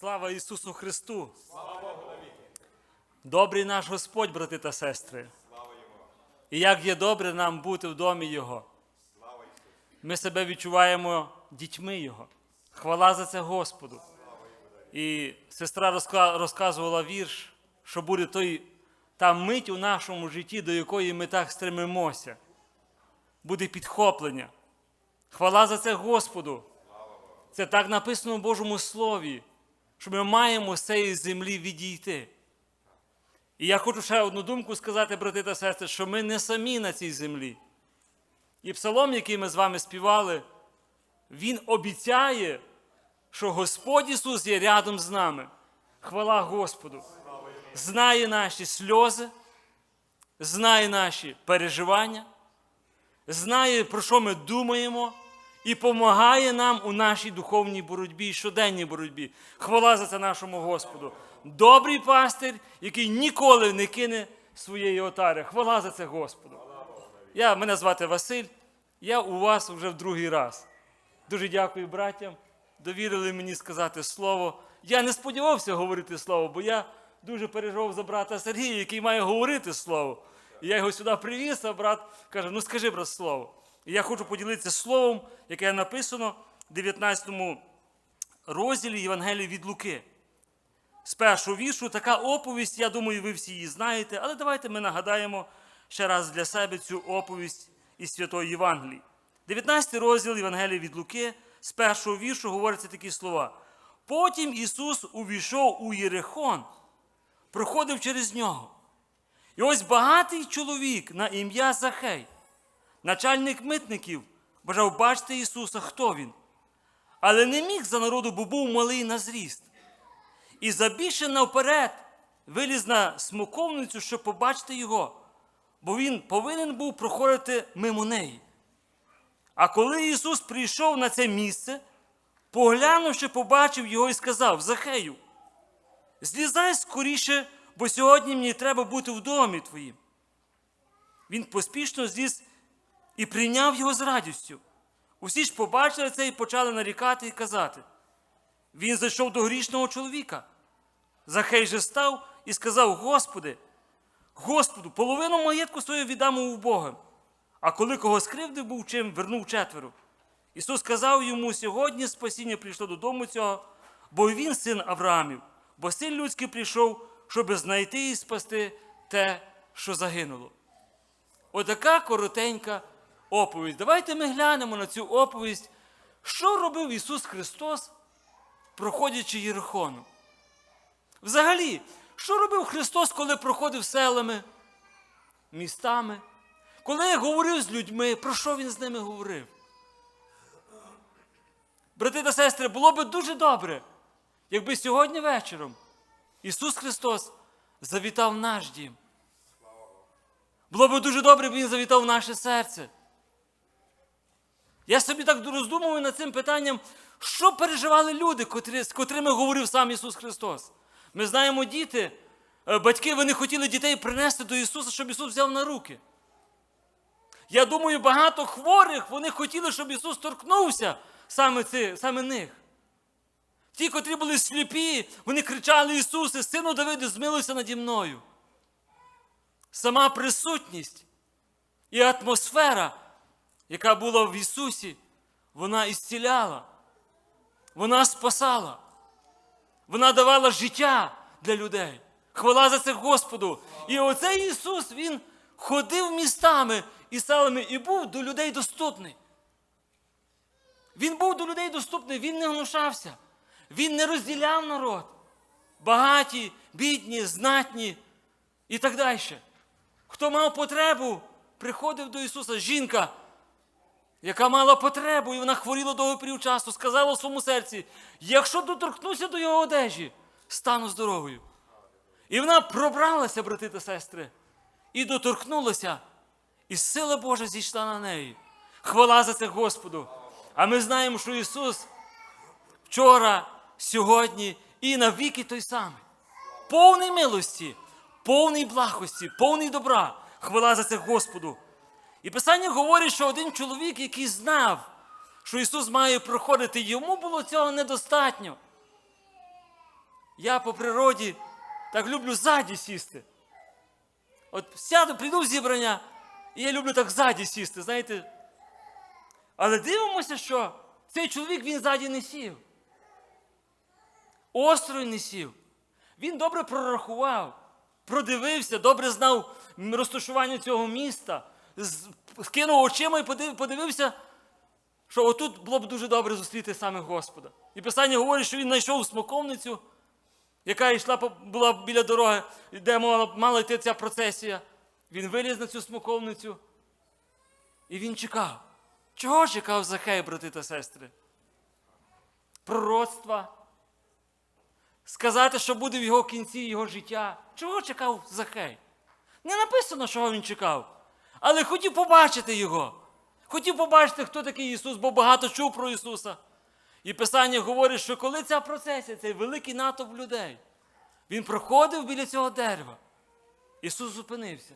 Слава Ісусу Христу! Добрий наш Господь, брати та сестри. І як є добре нам бути в домі Його. Ми себе відчуваємо дітьми Його. Хвала за це Господу. І сестра розказувала вірш, що буде той, та мить у нашому житті, до якої ми так стремимося. Буде підхоплення. Хвала за це Господу. Це так написано в Божому Слові, що ми маємо з цієї землі відійти. І я хочу ще одну думку сказати, брати та сестри, що ми не самі на цій землі. І псалом, який ми з вами співали, він обіцяє, що Господь Ісус є рядом з нами. Хвала Господу. Знає наші сльози, знає наші переживання, знає, про що ми думаємо, і допомагає нам у нашій духовній боротьбі, щоденній боротьбі. Хвала за це нашому Господу. Добрий пастир, який ніколи не кине своєї отари. Хвала за це Господу. Я, мене звати Василь, я у вас вже в другий раз. Дуже дякую братям. Довірили мені сказати слово. Я не сподівався говорити слово, бо я дуже переживав за брата Сергія, який має говорити слово. І я його сюди привіз, а брат каже: ну скажи брат слово. І я хочу поділитися словом, яке написано в 19 розділі Євангелії від Луки. З першого віршу така оповість, я думаю, ви всі її знаєте, але давайте ми нагадаємо ще раз для себе цю оповість із Святої Євангелії. 19 розділ Євангелії від Луки, з першого віршу говоряться такі слова. Потім Ісус увійшов у Єрихон, проходив через нього. І ось багатий чоловік на ім'я Захей, начальник митників, бажав бачити Ісуса, хто він. Але не міг за народу, бо був малий на зріст. І забігши навперед, виліз на смоковницю, щоб побачити його, бо він повинен був проходити мимо неї. А коли Ісус прийшов на це місце, поглянувши, побачив його і сказав: Захею, злізай скоріше, бо сьогодні мені треба бути в домі твоїм. Він поспішно зліз і прийняв його з радістю. Усі ж побачили це і почали нарікати і казати. Він зайшов до грішного чоловіка. Захей же став і сказав: Господи, Господу, половину маєтку свою віддам у Бога. А коли кого скривдив був чим, вернув четверо. Ісус сказав йому: сьогодні спасіння прийшло додому цього, бо він син Авраамів, бо син людський прийшов, щоб знайти і спасти те, що загинуло. Отака коротенька оповідь. Давайте ми глянемо на цю оповідь, що робив Ісус Христос, проходячи Єрихону. Взагалі, що робив Христос, коли проходив селами, містами, коли говорив з людьми, про що Він з ними говорив? Брати та сестри, було би дуже добре, якби сьогодні вечором Ісус Христос завітав наш дім. Було б дуже добре, якби Він завітав наше серце. Я собі так роздумую над цим питанням, що переживали люди, з котрими говорив сам Ісус Христос. Ми знаємо, діти, е, батьки вони хотіли дітей принести до Ісуса, щоб Ісус взяв на руки. Я думаю, багато хворих вони хотіли, щоб Ісус торкнувся саме, ці, саме них. Ті, котрі були сліпі, вони кричали Ісусе, сину Давиди, змилуйся наді мною. Сама присутність і атмосфера, яка була в Ісусі, вона ісціляла, вона спасала, вона давала життя для людей. Хвала за це Господу. І оцей Ісус, Він ходив містами і селами і був до людей доступний. Він був до людей доступний, він не гнушався, він не розділяв народ. Багаті, бідні, знатні і так далі. Хто мав потребу, приходив до Ісуса. Жінка, яка мала потребу, і вона хворіла довгий часу, сказала в своєму серці: якщо доторкнуся до його одежі, стану здоровою. І вона пробралася, брати та сестри, і доторкнулася, і сила Божа зійшла на неї. Хвала за це Господу. А ми знаємо, що Ісус вчора, сьогодні і навіки той самий. Повний милості, повний благості, повний добра. Хвала за це Господу. І Писання говорить, що один чоловік, який знав, що Ісус має проходити, йому було цього недостатньо. Я по природі так люблю ззаді сісти. От сяду, прийду в зібрання, і я люблю так ззаді сісти, знаєте. Але дивимося, що цей чоловік він ззаді не сів. Острою не сів. Він добре прорахував, продивився, добре знав розташування цього міста, скинув очима і подивився, що отут було б дуже добре зустріти саме Господа. І Писання говорить, що він знайшов смоковницю, яка йшла була біля дороги, де мала, мала йти ця процесія. Він виліз на цю смоковницю. І він чекав. Чого чекав Захей, брати та сестри? Пророцтва. Сказати, що буде в його кінці його життя. Чого чекав Захей? Не написано, чого він чекав. Але хотів побачити його. Хотів побачити, хто такий Ісус, бо багато чув про Ісуса. І Писання говорить, що коли ця процесія, цей великий натовп людей, він проходив біля цього дерева. Ісус зупинився.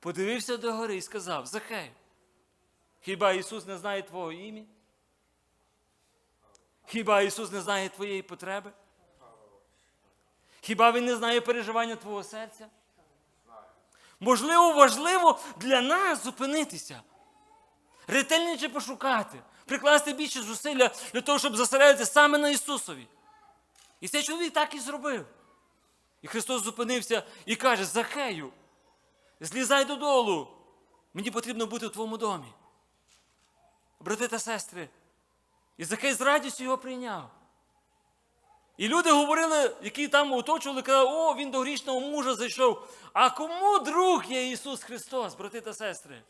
Подивився до гори і сказав: Захей, хіба Ісус не знає Твого ім'я? Хіба Ісус не знає твоєї потреби? Хіба Він не знає переживання твого серця? Можливо, важливо для нас зупинитися, ретельніше пошукати, прикласти більше зусилля для того, щоб зосередитися саме на Ісусові. І цей чоловік так і зробив. І Христос зупинився і каже: Захею, злізай додолу, мені потрібно бути в твоєму домі. Брати та сестри, і Захей з радістю його прийняв. І люди говорили, які там оточували, казали, о, він до грішного мужа зайшов. А кому друг є Ісус Христос, брати та сестри?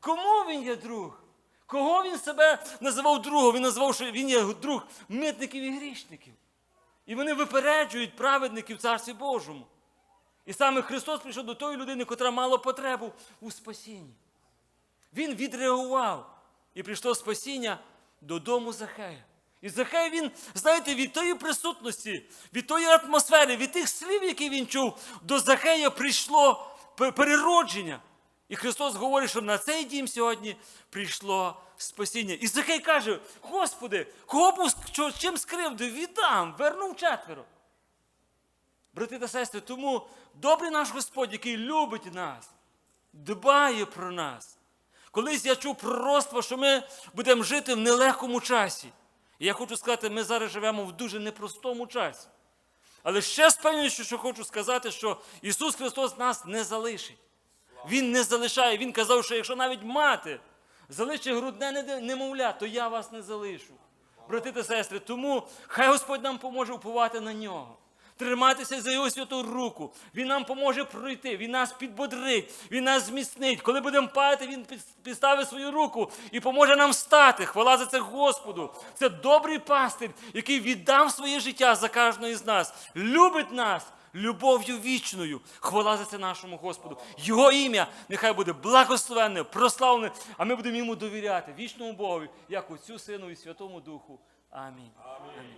Кому він є друг? Кого він себе називав другом? Він називав, що він є друг митників і грішників. І вони випереджують праведників в Царстві Божому. І саме Христос прийшов до тої людини, котра мала потребу у спасінні. Він відреагував. І прийшло спасіння додому Захея. І Захей він, знаєте, від тої присутності, від тої атмосфери, від тих слів, які він чув, до Захея прийшло переродження. І Христос говорить, що на цей дім сьогодні прийшло спасіння. І Захей каже: Господи, кого був чим скривдив, віддам, вернув четверо. Брати та сестри, тому добрий наш Господь, який любить нас, дбає про нас. Колись я чув пророцтво, що ми будемо жити в нелегкому часі. І я хочу сказати, ми зараз живемо в дуже непростому часі. Але ще з певністю, що хочу сказати, що Ісус Христос нас не залишить. Він не залишає. Він казав, що якщо навіть мати залишить грудне немовля, то я вас не залишу. Брати та сестри, тому хай Господь нам поможе уповати на нього. Триматися за його святу руку. Він нам поможе пройти, він нас підбодрить, він нас зміцнить. Коли будемо падати, він під- підставить свою руку і поможе нам стати. Хвала за це Господу. Це добрий пастир, який віддав своє життя за кожного із нас. Любить нас любов'ю вічною. Хвала за це нашому Господу. Його ім'я нехай буде благословенне, прославлене, а ми будемо йому довіряти, вічному Богові, як Отцю, Сину і Святому Духу. Амінь. Амінь.